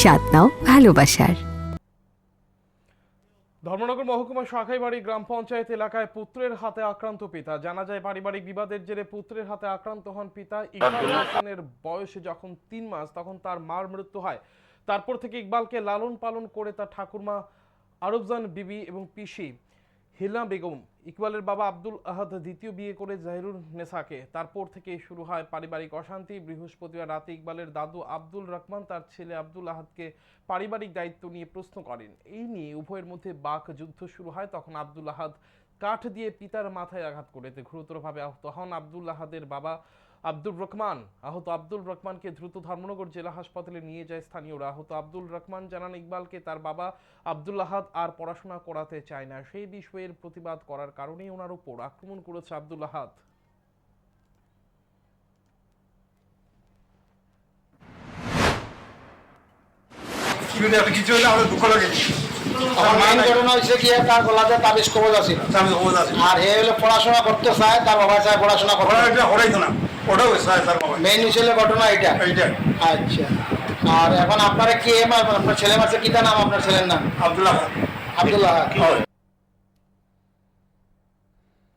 স্বাদ নাও ভালোবাসার। ধর্মনগর মহকুমা শাখাইবাড়ি গ্রাম পঞ্চায়েত এলাকায় পুত্রের হাতে আক্রান্ত পিতা। জানা যায়, পারিবারিক বিবাদের জেরে পুত্রের হাতে আক্রান্ত হন পিতা। ইকবাল হোসেনের বয়স যখন তিন মাস, তখন তার মার মৃত্যু হয়। তারপর থেকে ইকবালকে লালন পালন করে তার ঠাকুরমা আরবজান বিবি এবং পিসি হিলা বেগম ইকবালের বাবা আব্দুল আহাদ দ্বিতীয় বিয়ে করে জাহিরুল নেসাকে। তারপর থেকে শুরু হয় পারিবারিক অশান্তি। বৃহস্পতিবার রাতে ইকবালের দাদু আব্দুল রহমান তার ছেলে আব্দুল আহাদকে পারিবারিক দায়িত্ব নিয়ে প্রশ্ন করেন। এই নিয়ে উভয়ের মধ্যে বাক যুদ্ধ শুরু হয়। তখন আব্দুল আহাদ কাঠ দিয়ে পিতার মাথায় আঘাত করেতে গুরুতরভাবে আহত হন আব্দুল আহাদের বাবা আব্দুল রহমান। আহত আব্দুল রহমানকে দ্রুত ধর্মনগর জেলা হাসপাতালে নিয়ে যায় স্থানীয়রা। আহত আব্দুল রহমান জানান, ইকবালকে তার বাবা আব্দুল আহাদ আর পড়াশোনা করাতে চায় না। সেই বিষয়ের প্রতিবাদ করার কারণেই ওনার উপর আক্রমণ করেছে আব্দুল আহাদ। যদি একটা কিছু হলে আমাদের দুঃখ লাগে। আমার মেইন ঘটনা হয়েছে কি তার গলাতে তাবিজ কবজ আছে। আমি খবর আছে। আর হে হলে পড়াশোনা করতে চায় তার বাবা চায় পড়াশোনা করতে। এটা না। ওটাও তার বাবা। মেইন ঘটনা এটা আচ্ছা। আর এখন আপনার কি? এম আপনার ছেলে মাসে কি নাম? আপনার ছেলের নাম? আব্দুল্লাহ আব্দুল্লাহ